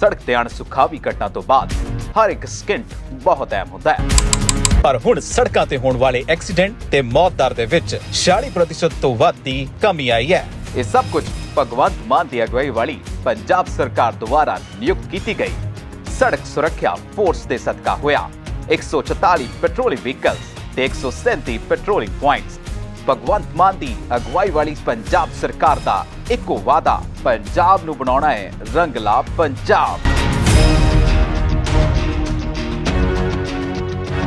ਸੜਕ ਤੇ ਅਣਸੁਖਾਵੀ ਘਟਨਾ ਤੋਂ ਬਾਅਦ ਹਰ ਇੱਕ ਸਕਿੰਟ ਬਹੁਤ ਅਹਿਮ ਹੁੰਦਾ ਹੈ। ਪਰ ਹੁਣ ਸੜਕਾਂ ਤੇ ਹੋਣ ਵਾਲੇ ਐਕਸੀਡੈਂਟ ਤੇ ਮੌਤ ਦਰ ਦੇ ਵਿੱਚ 40% ਤੋਂ ਵੱਧ ਦੀ ਕਮੀ ਆਈ ਹੈ। ਇਹ ਸਭ ਕੁਝ ਭਗਵੰਤ ਮਾਨ ਦੀ ਅਗਵਾਈ ਵਾਲੀ ਪੰਜਾਬ ਸਰਕਾਰ ਦੁਆਰਾ ਨਿਯੁਕਤ ਕੀਤੀ ਗਈ। ਸੜਕ ਸੁਰੱਖਿਆ ਫੋਰਸ ਦੇ ਸਦਕਾ ਹੋਇਆ। 144 ਪੈਟਰੋਲਿੰਗ ਵਹੀਕਲਸ ਤੇ 137 ਪੈਟਰੋਲਿੰਗ ਪੁਆਇੰਟਸ ਭਗਵੰਤ ਮਾਨ ਦੀ ਅਗਵਾਈ ਵਾਲੀ ਪੰਜਾਬ ਸਰਕਾਰ ਦਾ ਇੱਕੋ ਵਾਅਦਾ, ਪੰਜਾਬ ਨੂੰ ਬਣਾਉਣਾ ਹੈ ਰੰਗਲਾ ਪੰਜਾਬ।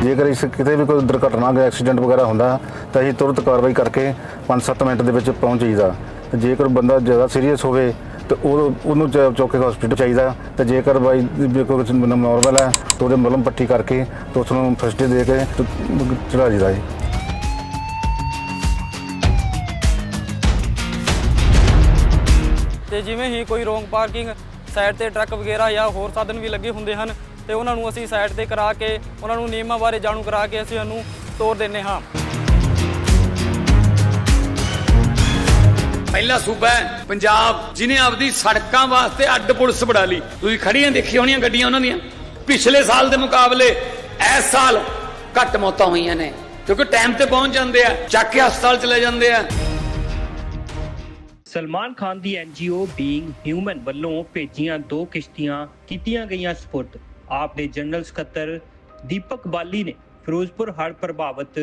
ਜੇਕਰ ਇਸ ਕਿਤੇ ਵੀ ਕੋਈ ਦੁਰਘਟਨਾ ਜਾਂ ਐਕਸੀਡੈਂਟ ਵਗੈਰਾ ਹੁੰਦਾ, ਤਾਂ ਅਸੀਂ ਤੁਰੰਤ ਕਾਰਵਾਈ ਕਰਕੇ 5-7 ਮਿੰਟ ਦੇ ਵਿੱਚ ਪਹੁੰਚ ਜਾਈਦਾ। ਜੇਕਰ ਬੰਦਾ ਜ਼ਿਆਦਾ ਸੀਰੀਅਸ ਹੋਵੇ, ਤੇ ਉਹ ਉਹਨੂੰ ਚ- ਚੁੱਕ ਕੇ ਹਸਪੀਟਲ ਚਾਹੀਦਾ। ਤੇ ਜੇਕਰ ਬਾਈ ਕੋਈ ਨਾਰਮਲ ਹੈ, ਤਾਂ ਉਹਦੇ ਮਲਮ ਪੱਟੀ ਕਰਕੇ ਤੇ ਉਸ ਨੂੰ ਫਸਟ ਦੇ ਕੇ ਤੇ ਚੜਾ ਜੀਦਾ ਜੀ ਤੇ ਜਿਵੇਂ ਹੀ ਕੋਈ ਰੋਂਗ ਪਾਰਕਿੰਗ ਸਾਈਡ ਤੇ ਟਰੱਕ ਵਗੈਰਾ ਜਾਂ ਹੋਰ ਸਾਧਨ ਵੀ ਲੱਗੇ ਹੁੰਦੇ ਹਨ ਤੇ ਉਹਨਾਂ ਨੂੰ ਅਸੀਂ ਸਾਈਡ ਤੇ ਕਰਾ ਕੇ, ਉਹਨਾਂ ਨੂੰ ਨਿਯਮਾਂ ਬਾਰੇ ਜਾਣੂ ਕਰਾ ਕੇ ਅਸੀਂ ਉਹਨੂੰ ਤੋਰ ਦਿੰਨੇ ਹਾਂ। ਪਹਿਲਾ ਸੂਬਾ ਹੈ ਪੰਜਾਬ, ਜਿਨੇ ਆਪਦੀ ਸੜਕਾਂ ਵਾਸਤੇ ਅੱਡ ਪੁਲਿਸ ਬਣਾ ਲਈ। ਤੁਸੀਂ ਖੜੀਆਂ ਦੇਖੀ ਹੋਣੀਆਂ ਗੱਡੀਆਂ ਉਹਨਾਂ ਦੀਆਂ? ਪਿਛਲੇ ਸਾਲ ਦੇ ਮੁਕਾਬਲੇ ਇਸ ਸਾਲ ਘੱਟ ਮੌਤਾਂ ਹੋਈਆਂ ਨੇ, ਕਿਉਂਕਿ ਟਾਈਮ ਤੇ ਪਹੁੰਚ ਜਾਂਦੇ ਆ, ਚੱਕ ਕੇ ਹਸਪਤਾਲ ਚਲੇ ਜਾਂਦੇ ਆ। ਸਲਮਾਨ ਖਾਨ ਦੀ ਐਨਜੀਓ ਬੀਇੰਗ ਹਿਊਮਨ ਵੱਲੋਂ ਭੇਜੀਆਂ ਦੋ ਕਿਸ਼ਤੀਆਂ ਕੀਤੀਆਂ ਗਈਆਂ ਸਪੁਰਦ। ਆਪ ਦੇ ਜਨਰਲ ਸਕੱਤਰ ਦੀਪਕ ਬਾਲੀ ਨੇ ਫਿਰੋਜ਼ਪੁਰ ਹੜ੍ਹ ਪ੍ਰਭਾਵਿਤ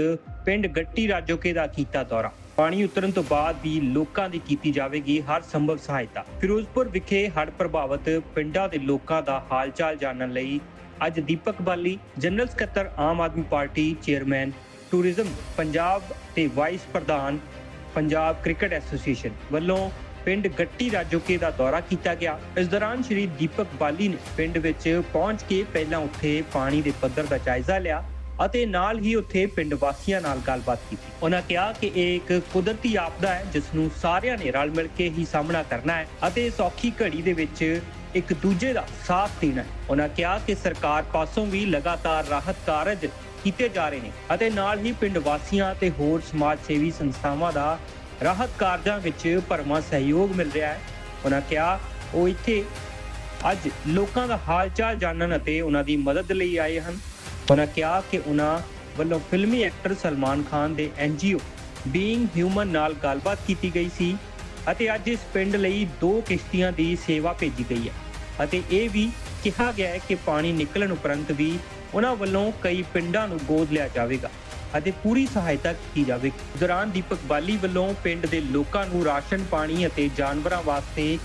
ਪਿੰਡ ਗੱਟੀ ਰਾਜੋਕੇ ਦਾ ਕੀਤਾ ਦੌਰਾ। ਪਾਣੀ ਉਤਰਨ ਤੋਂ ਬਾਅਦ ਵੀ ਲੋਕਾਂ ਦੀ ਕੀਤੀ ਜਾਵੇਗੀ ਹਰ ਸੰਭਵ ਸਹਾਇਤਾ। ਫਿਰੋਜ਼ਪੁਰ ਵਿਖੇ ਹੜ੍ਹ ਪ੍ਰਭਾਵਿਤ ਪਿੰਡਾਂ ਦੇ ਲੋਕਾਂ ਦਾ ਹਾਲਚਾਲ ਜਾਣਨ ਲਈ ਅੱਜ ਦੀਪਕ ਬਾਲੀ, ਜਨਰਲ ਸਕੱਤਰ Aam Aadmi Party chairman, tourism, Punjab ਤੇ ਵਾਈਸ ਪ੍ਰਧਾਨ ਪੰਜਾਬ ਕ੍ਰਿਕਟ ਐਸੋਸੀਏਸ਼ਨ ਵੱਲੋਂ ਪਿੰਡ ਗੱਟੀ ਰਾਜੋਕੇ ਦਾ ਦੌਰਾ ਕੀਤਾ ਗਿਆ। ਇਸ ਦੌਰਾਨ ਸ਼੍ਰੀ ਦੀਪਕ ਬਾਲੀ ਨੇ ਪਿੰਡ ਵਿੱਚ ਪਹੁੰਚ ਕੇ ਪਹਿਲਾਂ ਉੱਥੇ ਪਾਣੀ ਦੇ ਪੱਧਰ ਦਾ ਜਾਇਜ਼ਾ ਲਿਆ ਅਤੇ ਨਾਲ ਹੀ ਉੱਥੇ ਪਿੰਡ ਵਾਸੀਆਂ ਨਾਲ ਗੱਲਬਾਤ ਕੀਤੀ। ਉਹਨਾਂ ਕਿਹਾ ਕਿ ਇਹ ਇੱਕ ਕੁਦਰਤੀ ਆਪਦਾ ਹੈ ਜਿਸ ਨੂੰ ਸਾਰਿਆਂ ਨੇ ਰਲ ਮਿਲ ਕੇ ਹੀ ਸਾਹਮਣਾ ਕਰਨਾ ਹੈ ਅਤੇ ਇਸ ਔਖੀ ਘੜੀ ਦੇ ਵਿੱਚ ਇੱਕ ਦੂਜੇ ਦਾ ਸਾਥ ਦੇਣਾ ਹੈ। ਉਹਨਾਂ ਕਿਹਾ ਕਿ ਸਰਕਾਰ ਪਾਸੋਂ ਵੀ ਲਗਾਤਾਰ ਰਾਹਤ ਕਾਰਜ ਕੀਤੇ ਜਾ ਰਹੇ ਨੇ ਅਤੇ ਨਾਲ ਹੀ ਪਿੰਡ ਵਾਸੀਆਂ ਤੇ ਹੋਰ ਸਮਾਜ ਸੇਵੀ ਸੰਸਥਾਵਾਂ ਦਾ ਰਾਹਤ ਕਾਰਜਾਂ ਵਿੱਚ ਭਰਵਾਂ ਸਹਿਯੋਗ ਮਿਲ ਰਿਹਾ ਹੈ। ਉਹਨਾਂ ਕਿਹਾ, ਉਹ ਇੱਥੇ ਅੱਜ ਲੋਕਾਂ ਦਾ ਹਾਲ ਚਾਲ ਜਾਣਨ ਅਤੇ ਉਹਨਾਂ ਦੀ ਮਦਦ ਲਈ ਆਏ ਹਨ। ਉਹਨਾਂ ਕਿਹਾ ਕਿ ਉਹਨਾਂ ਵੱਲੋਂ ਫਿਲਮੀ ਐਕਟਰ ਸਲਮਾਨ ਖਾਨ ਦੇ ਐਨਜੀਓ ਬੀਇੰਗ ਹਿਊਮਨ ਨਾਲ ਗੱਲਬਾਤ ਕੀਤੀ ਗਈ ਸੀ ਅਤੇ ਅੱਜ ਇਸ ਪਿੰਡ ਲਈ ਦੋ ਕਿਸ਼ਤੀਆਂ ਦੀ ਸੇਵਾ ਭੇਜੀ ਗਈ ਹੈ ਅਤੇ ਇਹ ਵੀ ਕਿਹਾ ਗਿਆ ਹੈ ਕਿ ਪਾਣੀ ਨਿਕਲਣ ਉਪਰੰਤ ਵੀ ਉਹਨਾਂ ਵੱਲੋਂ ਕਈ ਪਿੰਡਾਂ ਨੂੰ ਗੋਦ ਲਿਆ ਜਾਵੇਗਾ ਅਤੇ ਪੂਰੀ ਸਹਾਇਤਾ ਕੀਤੀ ਜਾਵੇਗੀ। ਦੌਰਾਨ ਦੀਪਕ ਬਾਲੀ ਵੱਲੋਂ ਪਿੰਡ ਦੇ ਲੋਕਾਂ ਨੂੰ ਰਾਸ਼ਨ, ਪਾਣੀ ਅਤੇ ਜਾਨਵਰਾਂ ਵਾਸਤੇ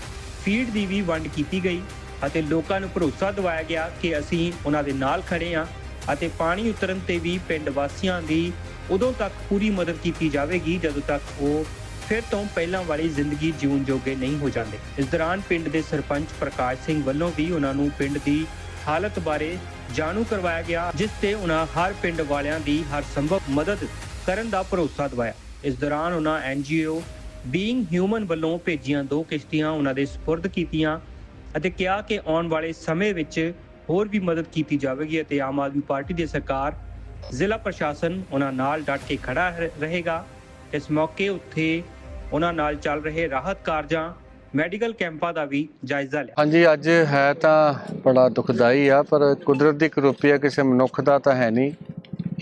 ਫੀਡ ਦੀ ਵੀ ਵੰਡ ਕੀਤੀ ਗਈ ਅਤੇ ਲੋਕਾਂ ਨੂੰ ਭਰੋਸਾ ਦਿਵਾਇਆ ਗਿਆ ਕਿ ਅਸੀਂ ਉਹਨਾਂ ਦੇ ਨਾਲ ਖੜੇ ਹਾਂ ਅਤੇ ਪਾਣੀ ਉਤਰਨ ਤੇ ਵੀ ਪਿੰਡ ਵਾਸੀਆਂ ਦੀ ਉਦੋਂ ਤੱਕ ਪੂਰੀ ਮਦਦ ਕੀਤੀ ਜਾਵੇਗੀ, ਜਦੋਂ ਤੱਕ ਉਹ ਫਿਰ ਤੋਂ ਪਹਿਲਾਂ ਵਾਲੀ ਜ਼ਿੰਦਗੀ ਜਿਉਣ ਜੋਗੇ ਨਹੀਂ ਹੋ ਜਾਂਦੇ। ਇਸ ਦੌਰਾਨ ਪਿੰਡ ਦੇ ਸਰਪੰਚ ਪ੍ਰਕਾਸ਼ ਸਿੰਘ ਵੱਲੋਂ ਵੀ ਉਹਨਾਂ ਨੂੰ ਪਿੰਡ ਦੀ ਹਾਲਤ ਬਾਰੇ ਜਾਣੂ ਕਰਵਾਇਆ ਗਿਆ, ਜਿਸ ਤੇ ਉਹਨਾਂ ਹਰ ਪਿੰਡ ਵਾਲਿਆਂ ਦੀ ਹਰ ਸੰਭਵ ਮਦਦ ਕਰਨ ਦਾ ਭਰੋਸਾ ਦਵਾਇਆ। ਇਸ ਦੌਰਾਨ ਉਹਨਾਂ ਐਨਜੀਓ ਬੀਇੰਗ ਹਿਊਮਨ ਵੱਲੋਂ ਭੇਜੀਆਂ ਦੋ ਕਿਸ਼ਤੀਆਂ ਉਹਨਾਂ ਦੇ ਸਪੁਰਦ ਕੀਤੀਆਂ ਅਤੇ ਕਿਹਾ ਕਿ ਆਉਣ ਵਾਲੇ ਸਮੇਂ ਵਿੱਚ ਹੋਰ ਵੀ ਮਦਦ ਕੀਤੀ ਜਾਵੇਗੀ ਅਤੇ ਆਮ ਆਦਮੀ ਪਾਰਟੀ ਦੀ ਸਰਕਾਰ, ਜ਼ਿਲ੍ਹਾ ਪ੍ਰਸ਼ਾਸਨ ਉਹਨਾਂ ਨਾਲ ਡਟ ਕੇ ਖੜਾ ਰਹੇਗਾ। ਇਸ ਮੌਕੇ ਉੱਥੇ ਉਹਨਾਂ ਨਾਲ ਚੱਲ ਰਹੇ ਰਾਹਤ ਕਾਰਜਾਂ, ਮੈਡੀਕਲ ਕੈਂਪਾਂ ਦਾ ਵੀ ਜਾਇਜ਼ਾ ਲਿਆ। ਹਾਂਜੀ, ਅੱਜ ਹੈ ਤਾਂ ਬੜਾ ਦੁਖਦਾਈ ਆ, ਪਰ ਕੁਦਰਤ ਦੀ ਕਰੋਪੀ ਆ, ਕਿਸੇ ਮਨੁੱਖ ਦਾ ਤਾਂ ਹੈ ਨਹੀਂ।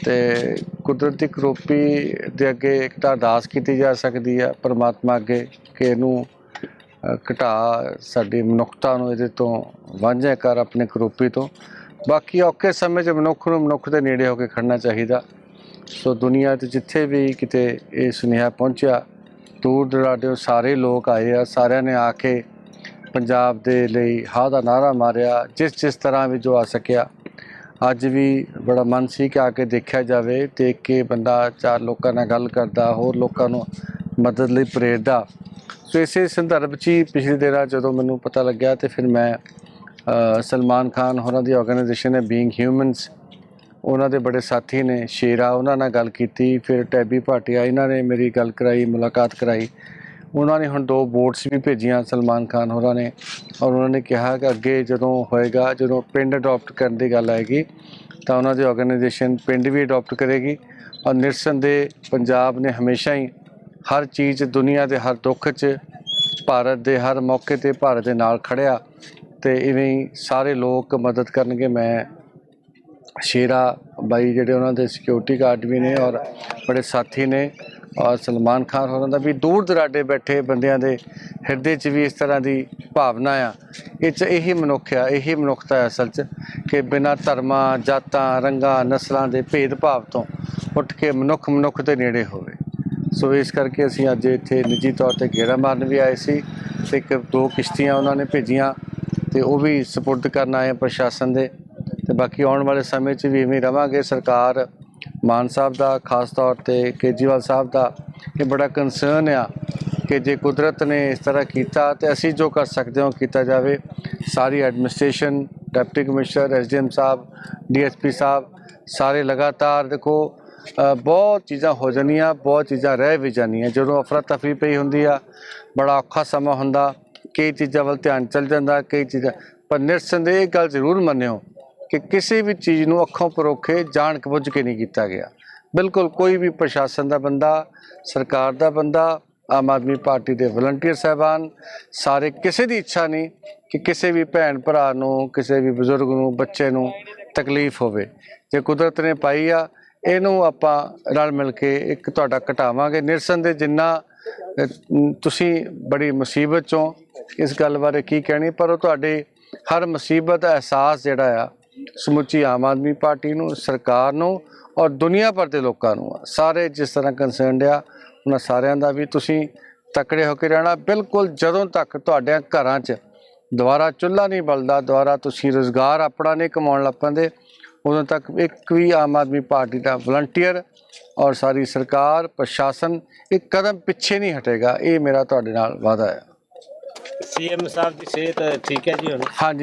ਤੇ ਕੁਦਰਤ ਦੀ ਕਰੋਪੀ ਦੇ ਅੱਗੇ ਇੱਕ ਤਾਂ ਅਰਦਾਸ ਕੀਤੀ ਜਾ ਸਕਦੀ ਆ, ਪਰਮਾਤਮਾ ਅੱਗੇ ਕਿ ਇਹਨੂੰ ਘਟਾ ਸਾਡੀ ਮਨੁੱਖਤਾ ਨੂੰ, ਇਹਦੇ ਤੋਂ ਵਾਂਝੇ ਕਰ ਆਪਣੇ ਕਰੋਪੀ ਤੋਂ। ਬਾਕੀ ਔਖੇ ਸਮੇਂ 'ਚ ਮਨੁੱਖ ਨੂੰ ਮਨੁੱਖ ਦੇ ਨੇੜੇ ਹੋ ਕੇ ਖੜਨਾ ਚਾਹੀਦਾ। ਸੋ ਦੁਨੀਆ 'ਚ ਜਿੱਥੇ ਵੀ ਕਿਤੇ ਇਹ ਸੁਨੇਹਾ ਪਹੁੰਚਿਆ ਦੂਰ ਦਰਾਡੇ ਸਾਰੇ ਲੋਕ ਆਏ ਆ, ਸਾਰਿਆਂ ਨੇ ਆ ਕੇ ਪੰਜਾਬ ਦੇ ਲਈ ਹਾਂ ਦਾ ਨਾਰਾ ਮਾਰਿਆ, ਜਿਸ ਜਿਸ ਤਰ੍ਹਾਂ ਵੀ ਜੋ ਆ ਸਕਿਆ। ਅੱਜ ਵੀ ਬੜਾ ਮਨ ਸੀ ਕਿ ਆ ਕੇ ਦੇਖਿਆ ਜਾਵੇ, ਦੇਖ ਕੇ ਬੰਦਾ ਚਾਰ ਲੋਕਾਂ ਨਾਲ ਗੱਲ ਕਰਦਾ, ਹੋਰ ਲੋਕਾਂ ਨੂੰ ਮਦਦ ਲਈ ਪ੍ਰੇਰਦਾ। ਸੋ ਇਸੇ ਸੰਦਰਭ 'ਚ ਹੀ ਪਿਛਲੇ ਦਿਨਾਂ ਜਦੋਂ ਮੈਨੂੰ ਪਤਾ ਲੱਗਿਆ ਤੇ ਫਿਰ ਮੈਂ ਸਲਮਾਨ ਖਾਨ ਹੋਰਾਂ ਦੀ ਆਰਗੇਨਾਈਜੇਸ਼ਨ ਹੈ ਬੀਇੰਗ ਹਿਊਮਨਸ ਉਹਨਾਂ ਦੇ ਬੜੇ ਸਾਥੀ ਨੇ, ਸ਼ੇਰਾ ਉਹਨਾਂ ਨਾਲ ਗੱਲ ਕੀਤੀ, ਫਿਰ ਟੈਬੀ ਭਾਟੀਆ ਇਹਨਾਂ ਨੇ ਮੇਰੀ ਗੱਲ ਕਰਾਈ, ਮੁਲਾਕਾਤ ਕਰਾਈ। ਉਹਨਾਂ ਨੇ ਹੁਣ ਦੋ ਬੋਟਸ ਵੀ ਭੇਜੀਆਂ ਸਲਮਾਨ ਖਾਨ ਹੋਰਾਂ ਨੇ ਔਰ ਉਹਨਾਂ ਨੇ ਕਿਹਾ ਕਿ ਅੱਗੇ ਜਦੋਂ ਹੋਏਗਾ, ਜਦੋਂ ਪਿੰਡ ਅਡਾਪਟ ਕਰਨ ਦੀ ਗੱਲ ਆਏਗੀ, ਤਾਂ ਉਹਨਾਂ ਦੀ ਆਰਗੇਨਾਈਜੇਸ਼ਨ ਪਿੰਡ ਵੀ ਅਡਾਪਟ ਕਰੇਗੀ ਔਰ ਨਿਰਸੰਦੇ ਪੰਜਾਬ ਨੇ ਹਮੇਸ਼ਾ ਹੀ ਹਰ ਚੀਜ਼ ਦੁਨੀਆ ਦੇ ਹਰ ਦੁੱਖ 'ਚ ਭਾਰਤ ਦੇ ਹਰ ਮੌਕੇ ਤੇ ਭਾਰਤ ਦੇ ਨਾਲ ਖੜਿਆ ਤੇ ਇਵੇਂ ਹੀ ਸਾਰੇ ਲੋਕ ਮਦਦ ਕਰਨਗੇ। ਮੈਂ ਸ਼ੇਰਾ ਬਾਈ ਜਿਹੜੇ ਉਹਨਾਂ ਦੇ ਸਿਕਿਉਰਿਟੀ ਗਾਰਡ ਵੀ ਨੇ ਔਰ ਬੜੇ ਸਾਥੀ ਨੇ ਔਰ ਸਲਮਾਨ ਖਾਨ ਹੋਰਾਂ ਦਾ ਵੀ ਦੂਰ ਦਰਾਡੇ ਬੈਠੇ ਬੰਦਿਆਂ ਦੇ ਹਿਰਦੇ 'ਚ ਵੀ ਇਸ ਤਰ੍ਹਾਂ ਦੀ ਭਾਵਨਾ ਆ। ਇਹ 'ਚ ਇਹੀ ਮਨੁੱਖ ਆ, ਇਹੀ ਮਨੁੱਖਤਾ ਹੈ ਅਸਲ 'ਚ ਕਿ ਬਿਨਾਂ ਧਰਮਾਂ, ਜਾਤਾਂ, ਰੰਗਾਂ, ਨਸਲਾਂ ਦੇ ਭੇਦਭਾਵ ਤੋਂ ਉੱਠ ਕੇ ਮਨੁੱਖ ਮਨੁੱਖ ਦੇ ਨੇੜੇ ਹੋਵੇ। ਸੋ ਇਸ ਕਰਕੇ ਅਸੀਂ ਅੱਜ ਇੱਥੇ ਨਿੱਜੀ ਤੌਰ ਤੇ ਘੇਰਾ ਮਾਰਨ ਵੀ ਆਏ ਸੀ ਤੇ ਇੱਕ ਦੋ ਕਿਸ਼ਤੀਆਂ ਉਹਨਾਂ ਨੇ ਭੇਜੀਆਂ ਤੇ ਉਹ ਵੀ ਸਪੁਰਦ ਕਰਨ ਆਏ ਪ੍ਰਸ਼ਾਸਨ ਦੇ। ਤੇ ਬਾਕੀ ਆਉਣ ਵਾਲੇ ਸਮੇਂ 'ਚ ਵੀ ਇਵੇਂ ਰਵਾਂਗੇ। ਸਰਕਾਰ ਮਾਨ ਸਾਹਿਬ ਦਾ, ਖਾਸ ਤੌਰ ਤੇ ਕੇਜਰੀਵਾਲ ਸਾਹਿਬ ਦਾ ਇਹ ਬੜਾ ਕੰਸਰਨ ਆ ਕਿ ਜੇ ਕੁਦਰਤ ਨੇ ਇਸ ਤਰ੍ਹਾਂ ਕੀਤਾ ਤੇ ਅਸੀਂ ਜੋ ਕਰ ਸਕਦੇ ਹਾਂ ਉਹ ਕੀਤਾ ਜਾਵੇ। ਸਾਰੀ ਐਡਮਿਨਿਸਟ੍ਰੇਸ਼ਨ ਡਿਪਟੀ ਕਮਿਸ਼ਨਰ ਐਸਡੀਐਮ ਸਾਹਿਬ ਡੀਐਸਪੀ ਸਾਹਿਬ ਸਾਰੇ ਲਗਾਤਾਰ ਦੇਖੋ ਬਹੁਤ ਚੀਜ਼ਾਂ ਹੋ ਜਾਣੀਆਂ, ਬਹੁਤ ਚੀਜ਼ਾਂ ਰਹਿ ਵੀ ਜਾਣੀਆਂ। ਜਦੋਂ ਅਫਰਾ ਤਫਰੀ ਪਈ ਹੁੰਦੀ ਆ, ਬੜਾ ਔਖਾ ਸਮਾਂ ਹੁੰਦਾ। ਕਈ ਚੀਜ਼ਾਂ ਵੱਲ ਧਿਆਨ ਚਲ ਜਾਂਦਾ, ਕਈ ਚੀਜ਼ਾਂ ਪਰ ਨਿਰਸੰਦੇਹ ਇਹ ਗੱਲ ਜ਼ਰੂਰ ਮੰਨਿਓ ਕਿ ਕਿਸੇ ਵੀ ਚੀਜ਼ ਨੂੰ ਅੱਖੋਂ ਪਰੋਖੇ ਜਾਣ ਕੇ ਬੁੱਝ ਕੇ ਨਹੀਂ ਕੀਤਾ ਗਿਆ। ਬਿਲਕੁਲ ਕੋਈ ਵੀ ਪ੍ਰਸ਼ਾਸਨ ਦਾ ਬੰਦਾ, ਸਰਕਾਰ ਦਾ ਬੰਦਾ, ਆਮ ਆਦਮੀ ਪਾਰਟੀ ਦੇ ਵਲੰਟੀਅਰ ਸਹਿਬਾਨ, ਸਾਰੇ ਕਿਸੇ ਦੀ ਇੱਛਾ ਨਹੀਂ ਕਿ ਕਿਸੇ ਵੀ ਭੈਣ ਭਰਾ ਨੂੰ, ਕਿਸੇ ਵੀ ਬਜ਼ੁਰਗ ਨੂੰ, ਬੱਚੇ ਨੂੰ ਤਕਲੀਫ ਹੋਵੇ। ਜੇ ਕੁਦਰਤ ਨੇ ਪਾਈ ਆ, ਇਹਨੂੰ ਆਪਾਂ ਰਲ ਮਿਲ ਕੇ ਇੱਕ ਤੁਹਾਡਾ ਘਟਾਵਾਂਗੇ। ਨਿਰਸੰਦੇਹ ਜਿੰਨਾ ਤੁਸੀਂ ਬੜੀ ਮੁਸੀਬਤ ਚੋਂ ਇਸ ਗੱਲ ਬਾਰੇ ਕੀ ਕਹਿਣੀ, ਪਰ ਉਹ ਤੁਹਾਡੇ ਹਰ ਮੁਸੀਬਤ ਦਾ ਅਹਿਸਾਸ ਜਿਹੜਾ ਆ ਸਮੁੱਚੀ ਆਮ ਆਦਮੀ ਪਾਰਟੀ ਨੂੰ ਸਰਕਾਰ ਨੂੰ ਔਰ ਦੁਨੀਆ ਭਰ ਦੇ ਲੋਕਾਂ ਨੂੰ। ਸਾਰੇ ਜਿਸ ਤਰ੍ਹਾਂ ਕੰਸਰਨਡ ਆ ਉਹਨਾਂ ਸਾਰਿਆਂ ਦਾ ਵੀ ਤੁਸੀਂ ਤਕੜੇ ਹੋ ਕੇ ਰਹਿਣਾ। ਬਿਲਕੁਲ ਜਦੋਂ ਤੱਕ ਤੁਹਾਡੇ ਘਰਾਂ 'ਚ ਦੁਬਾਰਾ ਚੁੱਲ੍ਹਾ ਨਹੀਂ ਬਲਦਾ ਦੁਬਾਰਾ ਤੁਸੀਂ ਰੋਜ਼ਗਾਰ ਆਪਣਾ ਨਹੀਂ ਕਮਾਉਣ ਲੱਪਾਂਦੇ ਉਦੋਂ ਤੱਕ ਇੱਕ ਵੀ ਆਮ ਆਦਮੀ ਪਾਰਟੀ ਦਾ ਵਲੰਟੀਅਰ ਔਰ ਸਾਰੀ ਸਰਕਾਰ ਪ੍ਰਸ਼ਾਸਨ ਇੱਕ ਕਦਮ ਪਿੱਛੇ ਨਹੀਂ ਹਟੇਗਾ। ਇਹ ਮੇਰਾ ਤੁਹਾਡੇ ਨਾਲ ਵਾਅਦਾ ਹੈ। ਸੀਐਮ ਸਾਹਿਬ ਦੀ ਸਿਹਤ ਠੀਕ ਹੈ ਜੀ ਹੁਣ? ਹਾਂਜੀ।